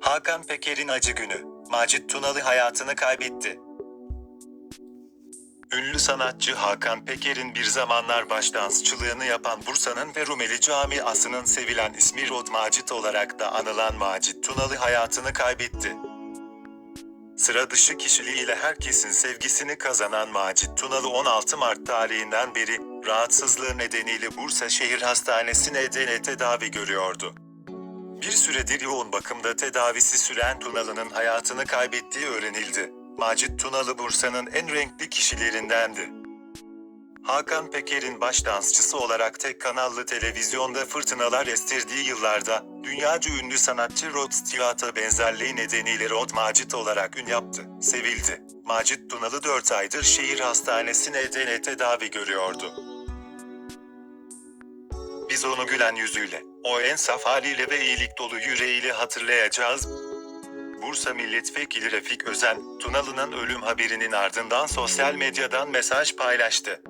Hakan Peker'in acı günü. Macit Tunalı hayatını kaybetti. Ünlü sanatçı Hakan Peker'in bir zamanlar başdansçılığını yapan Bursa'nın ve Rumeli Camiası'nın sevilen ismi Rod Macit olarak da anılan Macit Tunalı hayatını kaybetti. Sıra dışı kişiliğiyle herkesin sevgisini kazanan Macit Tunalı 16 Mart tarihinden beri rahatsızlığı nedeniyle Bursa Şehir Hastanesi'ne DN tedavi görüyordu. Bir süredir yoğun bakımda tedavisi süren Tunalı'nın hayatını kaybettiği öğrenildi. Macit Tunalı Bursa'nın en renkli kişilerindendi. Hakan Peker'in baş dansçısı olarak tek kanallı televizyonda fırtınalar estirdiği yıllarda, dünyaca ünlü sanatçı Rod Stewart'a benzerliği nedeniyle Rod Macit olarak ün yaptı, sevildi. Macit Tunalı 4 aydır şehir hastanesine DN tedavi görüyordu. Biz onu gülen yüzüyle, o en saf haliyle ve iyilik dolu yüreğiyle hatırlayacağız. Bursa Milletvekili Refik Özen, Tunalı'nın ölüm haberinin ardından sosyal medyadan mesaj paylaştı.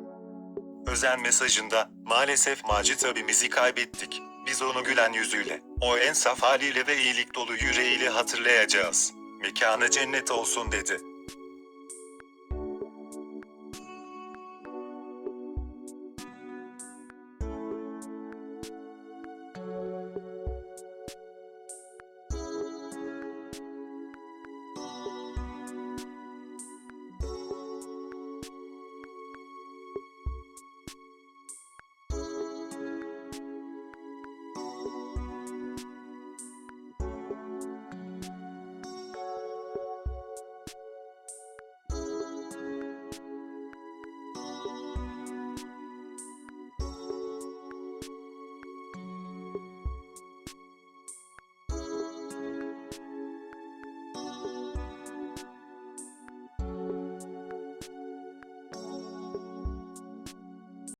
Özen mesajında, maalesef Macit abimizi kaybettik. Biz onu gülen yüzüyle, o en saf haliyle ve iyilik dolu yüreğiyle hatırlayacağız. Mekanı cennet olsun dedi.